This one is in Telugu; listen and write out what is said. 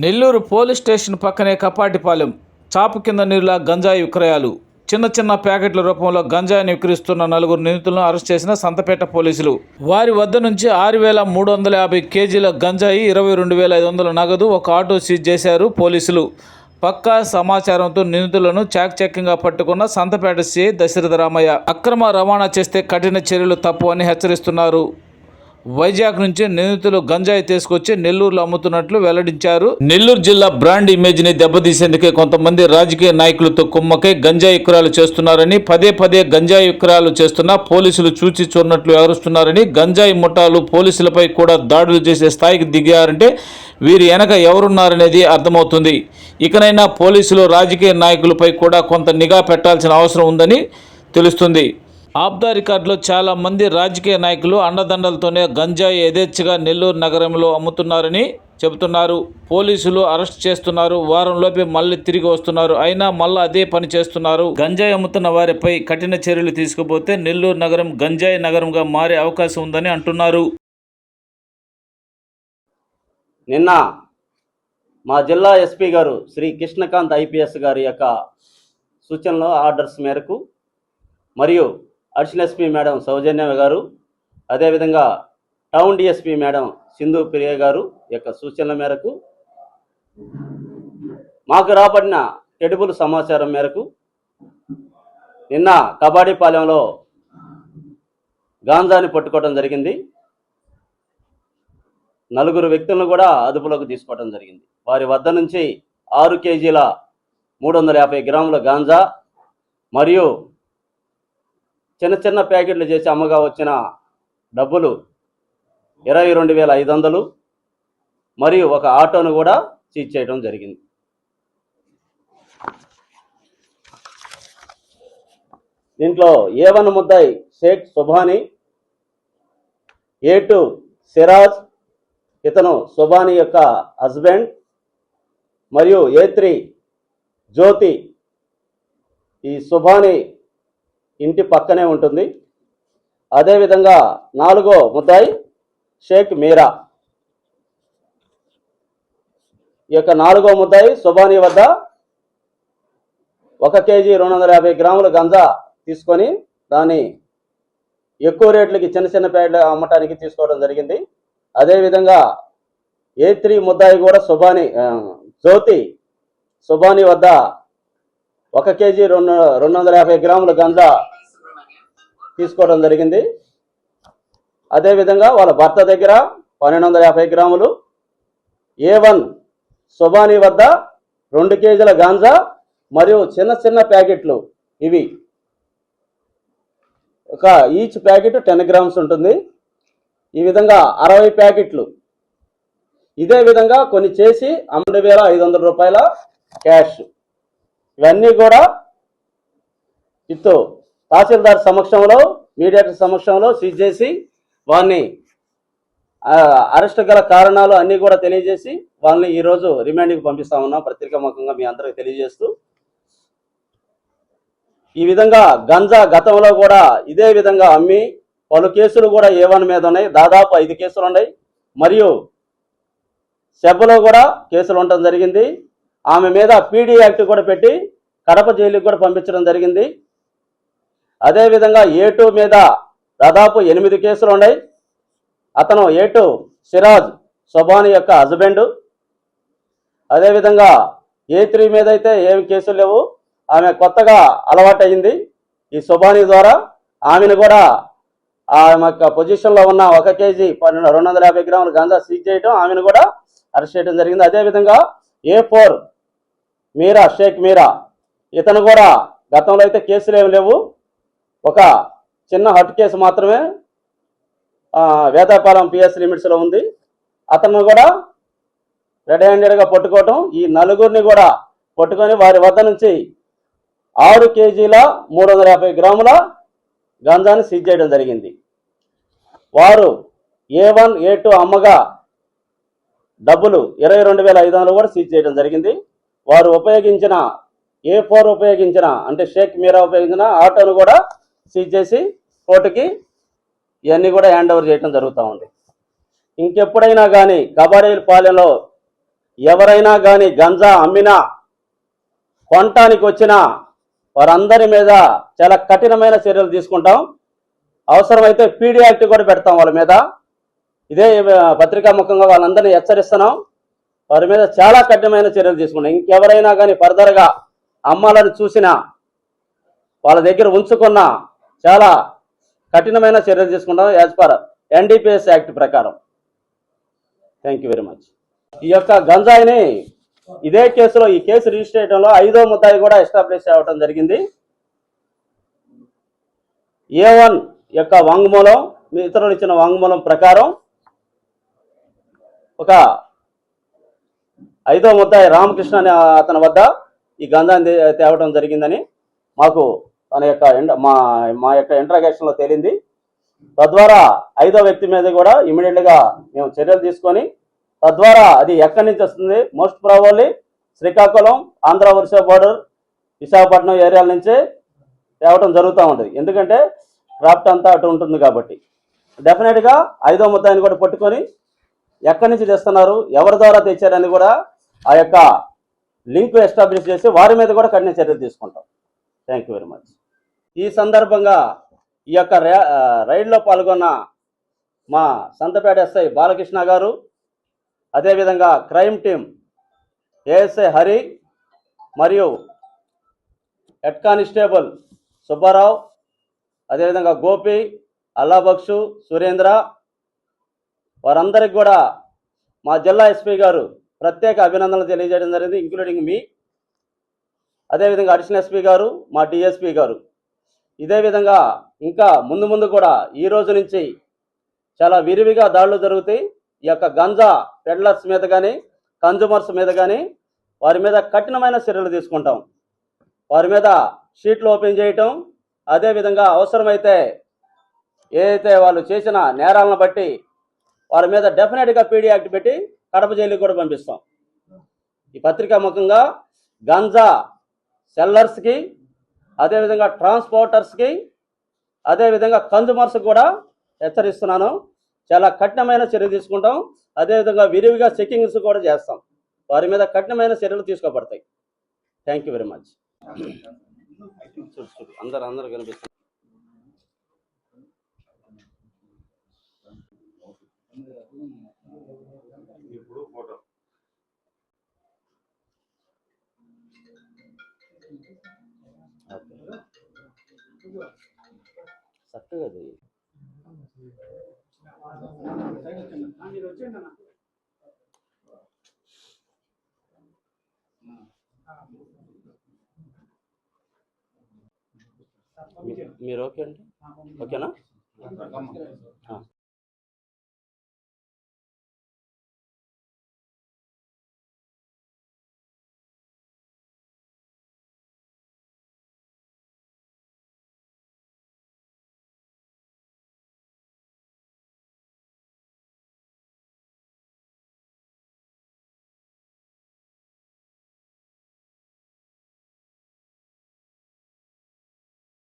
నెల్లూరు పోలీస్ స్టేషన్ పక్కనే కపాటిపాలెం. చాపు కింద నీరులా గంజాయి విక్రయాలు. చిన్న చిన్న ప్యాకెట్ల రూపంలో గంజాయిని విక్రయిస్తున్న నలుగురు నిందితులను అరెస్ట్ చేసిన సంతపేట పోలీసులు. వారి వద్ద నుంచి ఆరు వేల మూడు వందల యాభై కేజీల గంజాయి ఇరవై రెండు వేల ఐదు వందల నగదు ఒక ఆటో సీజ్ చేశారు పోలీసులు. పక్కా సమాచారంతో నిందితులను చాకచక్యంగా పట్టుకున్న సంతపేట సిఐ దశరథ రామయ్య. అక్రమ రవాణా చేస్తే కఠిన చర్యలు తప్పు అని హెచ్చరిస్తున్నారు. వైజాగ్ నుంచి నిందితులు గంజాయి తీసుకొచ్చి నెల్లూరులో అమ్ముతున్నట్లు వెల్లడించారు. నెల్లూరు జిల్లా బ్రాండ్ ఇమేజ్ని దెబ్బతీసేందుకే కొంతమంది రాజకీయ నాయకులతో కుమ్మకై గంజాయి విక్రయాలు చేస్తున్నారని పదే పదే గంజాయి విక్రయాలు చేస్తున్నా పోలీసులు చూచి చూడనట్లు వ్యవహరిస్తున్నారని గంజాయి ముఠాలు పోలీసులపై కూడా దాడులు చేసే స్థాయికి దిగారంటే వీరి వెనక ఎవరున్నారనేది అర్థమవుతుంది. ఇకనైనా పోలీసులు రాజకీయ నాయకులపై కూడా కొంత నిఘా పెట్టాల్సిన అవసరం ఉందని తెలుస్తుంది. ఆప్దా రికార్డులో చాలా మంది రాజకీయ నాయకులు అండదండలతోనే గంజాయి యథేచ్ఛగా నెల్లూరు నగరంలో అమ్ముతున్నారని చెబుతున్నారు. పోలీసులు అరెస్ట్ చేస్తున్నారు. వారంలోపే మళ్ళీ తిరిగి వస్తున్నారు. అయినా మళ్ళీ అదే పని చేస్తున్నారు. గంజాయి అమ్ముతున్న వారిపై కఠిన చర్యలు తీసుకుపోతే నెల్లూరు నగరం గంజాయి నగరంగా మారే అవకాశం ఉందని అంటున్నారు. నిన్న మా జిల్లా ఎస్పీ గారు శ్రీ కృష్ణకాంత్ ఐపీఎస్ గారి యొక్క సూచనలు ఆర్డర్స్ మేరకు మరియు additional SP madam Soujanya garu అదేవిధంగా town DSP madam Sindhu Priya garu యొక్క సూచనల మేరకు మాకు రాబడిన టెడుబుల్ సమాచారం మేరకు నిన్న కబాడీపాలెంలో గాంజాని పట్టుకోవడం జరిగింది. నలుగురు వ్యక్తులను కూడా అదుపులోకి తీసుకోవడం జరిగింది. వారి వద్ద నుంచి ఆరు కేజీల మూడు వందల యాభై గ్రాముల గాంజా మరియు చిన్న చిన్న ప్యాకెట్లు చేసి అమ్మగా వచ్చిన డబ్బులు ఇరవై రెండు వేల ఐదు వందలు మరియు ఒక ఆటోను కూడా సీజ్ చేయడం జరిగింది. దీంట్లో ఏ వన్ ముద్దాయి షేక్ సుభాని ఏ టూ సిరాజ్ ఇతను సుభాని యొక్క హస్బెండ్ మరియు ఏ త్రీ జ్యోతి ఈ సుబాని ఇంటి పక్కనే ఉంటుంది. అదేవిధంగా నాలుగో ముద్దాయి షేక్ మీరా. ఈ యొక్క నాలుగో ముద్దాయి సుబానీ వద్ద ఒక కేజీ రెండు వందల యాభై గ్రాముల గంజా తీసుకొని దాన్ని ఎక్కువ రేట్లకి చిన్న చిన్న ప్యాడ్లు అమ్మటానికి తీసుకోవడం జరిగింది. అదేవిధంగా ఏ త్రీ ముద్దాయి కూడా సుబాని జ్యోతి సుబాని వద్ద ఒక కేజీ రెండు రెండు వందల యాభై గ్రాముల గంజా తీసుకోవడం జరిగింది. అదేవిధంగా వాళ్ళ భర్త దగ్గర పన్నెండు వందల యాభై గ్రాములు ఏ వన్ సుబానీ వద్ద రెండు కేజీల గాంజా మరియు చిన్న చిన్న ప్యాకెట్లు ఇవి. ఒక ఈచ్ ప్యాకెట్ టెన్ గ్రామ్స్ ఉంటుంది. ఈ విధంగా అరవై ప్యాకెట్లు. ఇదే విధంగా కొన్ని చేసి అమ్మడి వేల ఐదు వందల రూపాయల క్యాష్. ఇవన్నీ కూడా ఇత్తు తహసీల్దార్ సమక్షంలో మీడియేటర్ సమక్షంలో సీజ్ చేసి వారిని అరెస్ట్ గల కారణాలు అన్నీ కూడా తెలియజేసి వాళ్ళని ఈరోజు రిమాండ్కి పంపిస్తా ఉన్నాం. పత్రికాముఖంగా మీ అందరికి తెలియజేస్తూ. ఈ విధంగా గంజా గతంలో కూడా ఇదే విధంగా అమ్మి పలు కేసులు కూడా ఏవన్ మీద ఉన్నాయి. దాదాపు ఐదు కేసులు ఉన్నాయి. మరియు సెబ్బలో కూడా కేసులు ఉండటం జరిగింది. ఆమె మీద పీడీ యాక్ట్ కూడా పెట్టి కడప జైలుకి కూడా పంపించడం జరిగింది. అదేవిధంగా ఏ టూ మీద దాదాపు ఎనిమిది కేసులు ఉన్నాయి. అతను ఏ టూ సిరాజ్ సుబాని యొక్క హస్బెండ్. అదేవిధంగా ఏ త్రీ మీద అయితే ఏం కేసులు లేవు ఆమె కొత్తగా అలవాటయింది. ఈ సుబాని ద్వారా ఆమెను కూడా ఆమె యొక్క పొజిషన్లో ఉన్న ఒక కేజీ పన్నెండు రెండు వందల యాభై గ్రాముల గంజా సీజ్ చేయడం ఆమెను కూడా అరెస్ట్ చేయడం జరిగింది. అదేవిధంగా ఏ ఫోర్ మీరా షేక్ మీరా? ఇతను కూడా గతంలో అయితే కేసులు ఏమి లేవు. ఒక చిన్న హట్ కేసు మాత్రమే వేదాపాలెం పిఎస్ లిమిట్స్లో ఉంది. అతను కూడా రెడ్ హ్యాండెడ్గా పట్టుకోవటం ఈ నలుగురిని కూడా పట్టుకొని వారి వద్ద నుంచి ఆరు కేజీల మూడు వందల యాభై గ్రాముల గంజాన్ని సీజ్ చేయడం జరిగింది. వారు ఏ వన్ ఏ టూ అమ్మగా డబ్బులు ఇరవై రెండు వేల ఐదు వందలు కూడా సీజ్ చేయడం జరిగింది. వారు ఉపయోగించిన ఏ ఫోర్ ఉపయోగించిన అంటే షేక్ మీరా ఉపయోగించిన ఆటోను కూడా సీజ్ చేసి కోర్టుకి ఇవన్నీ కూడా హ్యాండ్ ఓవర్ చేయడం జరుగుతూ ఉంది. ఇంకెప్పుడైనా కానీ గబారేల్ పాలెంలో ఎవరైనా కానీ గంజా అమ్మినా కొనటానికి వచ్చిన వారందరి మీద చాలా కఠినమైన చర్యలు తీసుకుంటాం. అవసరమైతే పీడీ యాక్ట్ కూడా పెడతాం వాళ్ళ మీద. ఇదే పత్రికా ముఖంగా వాళ్ళందరినీ హెచ్చరిస్తున్నాం. వారి మీద చాలా కఠినమైన చర్యలు తీసుకున్నాం ఇంకెవరైనా కానీ ఫర్దర్గా అమ్మాలని చూసినా వాళ్ళ దగ్గర ఉంచుకున్న చాలా కఠినమైన చర్యలు తీసుకుంటాం యాజ్ పర్ ఎన్డీపీఎస్ యాక్ట్ ప్రకారం. థ్యాంక్ యూ వెరీ మచ్ ఈ యొక్క గంజాయిని ఇదే కేసులో ఈ కేసు రిజిస్టర్ చేయడంలో ఐదో ముద్దాయి కూడా ఎస్టాబ్లిష్ అవ్వడం జరిగింది. ఏ వన్ యొక్క వాంగ్మూలం మీ ఇతరులు ఇచ్చిన వాంగ్మూలం ప్రకారం ఒక ఐదో ముద్దాయి రామకృష్ణ అనే అతని వద్ద ఈ గంధాన్ని తేవడం జరిగిందని మాకు తన యొక్క మా మా యొక్క ఇంట్రాగేషన్లో తేలింది. తద్వారా ఐదో వ్యక్తి మీద కూడా ఇమీడియట్గా మేము చర్యలు తీసుకొని తద్వారా అది ఎక్కడి నుంచి వస్తుంది? Most probably Srikakulam Andhra Orissa border Visakhapatnam ఏరియాల నుంచే తేవటం జరుగుతూ ఉంటుంది. ఎందుకంటే క్రాఫ్ట్ అంతా అటు ఉంటుంది కాబట్టి. డెఫినెట్గా ఐదో ముద్దాయిని కూడా పట్టుకొని ఎక్కడి నుంచి తెస్తున్నారు? ఎవరి ద్వారా తెచ్చారని కూడా ఆ యొక్క లింక్ ఎస్టాబ్లిష్ చేసి వారి మీద కూడా కఠిన చర్యలు తీసుకుంటాం. థ్యాంక్ యూ వెరీ మచ్ ఈ సందర్భంగా ఈ యొక్క రైడ్లో పాల్గొన్న మా సంతపేట ఎస్ఐ బాలకృష్ణ గారు అదేవిధంగా క్రైమ్ టీం ఏఎస్ఐ హరి మరియు హెడ్ కానిస్టేబుల్ సుబ్బారావు అదేవిధంగా గోపి అల్లాబక్షు సురేంద్ర వారందరికి కూడా మా జిల్లా ఎస్పీ గారు ప్రత్యేక అభినందనలు తెలియజేయడం జరిగింది ఇంక్లూడింగ్ మీ. అదేవిధంగా అడిషనల్ ఎస్పీ గారు మా డిఎస్పీ గారు. ఇదే విధంగా ఇంకా ముందు ముందు కూడా ఈ రోజు నుంచి చాలా విరివిగా దాడులు జరుగుతాయి. ఈ యొక్క గంజా పెడ్లర్స్ మీద కానీ కన్జ్యూమర్స్ మీద కానీ వారి మీద కఠినమైన చర్యలు తీసుకుంటాం. వారి మీద షీట్లు ఓపెన్ చేయటం అదేవిధంగా అవసరమైతే ఏదైతే వాళ్ళు చేసిన నేరాలను బట్టి వారి మీద డెఫినెట్గా పీడీ యాక్ట్ పెట్టి కడప జైలుకి కూడా పంపిస్తాం. ఈ పత్రిక ముఖంగా గంజా సెల్లర్స్కి అదేవిధంగా ట్రాన్స్పోర్టర్స్కి అదేవిధంగా కన్జ్యూమర్స్ కూడా హెచ్చరిస్తున్నాను. చాలా కఠినమైన చర్య తీసుకుంటాం. అదేవిధంగా విరివిగా చెకింగ్స్ కూడా చేస్తాం. వారి మీద కఠినమైన చర్యలు తీసుకోబడతాయి. Thank you very much. అందరు అందరు కనిపిస్తారు చక్కగా మీరు ఓకే అండి ఓకేనా.